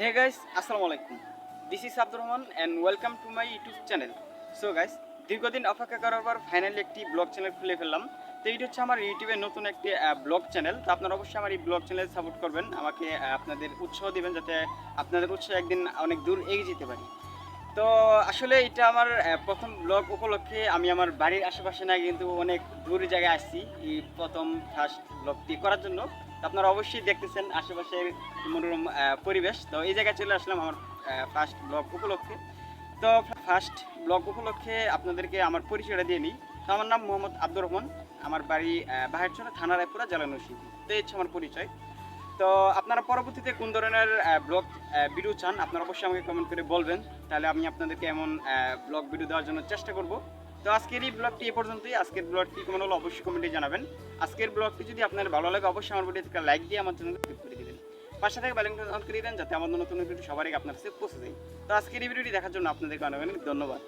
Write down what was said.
Hey guys আসসালামু আলাইকুম this is Abdur Rahman and welcome to my YouTube channel so guys দীর্ঘদিন অপেক্ষা করার পর ফাইনালি একটি ব্লগ চ্যানেল খুলে ফেললাম। তো এইটা হচ্ছে আমার ইউটিউবের নতুন একটি ব্লগ চ্যানেল তো আপনারা অবশ্যই আমার এই ব্লগ চ্যানেল সাপোর্ট করবেন। আমাকে আপনাদের উৎসাহ দিবেন যাতে আপনাদের উৎসাহ একদিন অনেক দূর এগিয়ে যেতে পারি। তো আসলে এটা আমার প্রথম ব্লগ উপলক্ষে আমি আমার বাড়ির আশেপাশে না কিন্তু অনেক দূর জায়গায় আসছি, এই প্রথম ফার্স্ট ব্লগটি করার জন্য। আপনারা অবশ্যই দেখতেছেন আশেপাশের মনোরম পরিবেশ। তো এই জায়গায় চলে আসলাম আমার ফার্স্ট ব্লগ উপলক্ষে। তো ফার্স্ট ব্লগ উপলক্ষে আপনাদেরকে আমার পরিচয়টা দিয়ে নিই। তো আমার নাম মোহাম্মদ আব্দুর রহমান। আমার বাড়ি বাহারচনা থানা রায়পুরা, জেলা নরসিংদী। তো এই হচ্ছে আমার পরিচয়। তো আপনারা পরবর্তীতে কোন ধরনের ব্লগ ভিডিও চান, আপনারা অবশ্যই আমাকে কমেন্ট করে বলবেন। তাহলে আমি আপনাদেরকে এমন ব্লগ ভিডিও দেওয়ার জন্য চেষ্টা করব। তো আজকের এই ব্লগটি এ পর্যন্তই। আজকের ব্লগটি কেমন হলো অবশ্যই কমেন্টে জানাবেন। আজকের ব্লগটি যদি আপনার ভালো লাগে, অবশ্যই আমার ভিডিওতে একটা লাইক দিয়ে আমার চ্যানেলকে ক্লিক করে দিবেন। পাশে থেকে বেলিং অন করে দেন, যাতে আমাদের নতুন ভিডিও সবারই আপনার কাছে পৌঁছে যায়। তো আজকের এই ভিডিওটি দেখার জন্য আপনাদেরকে অনেক অনেক ধন্যবাদ।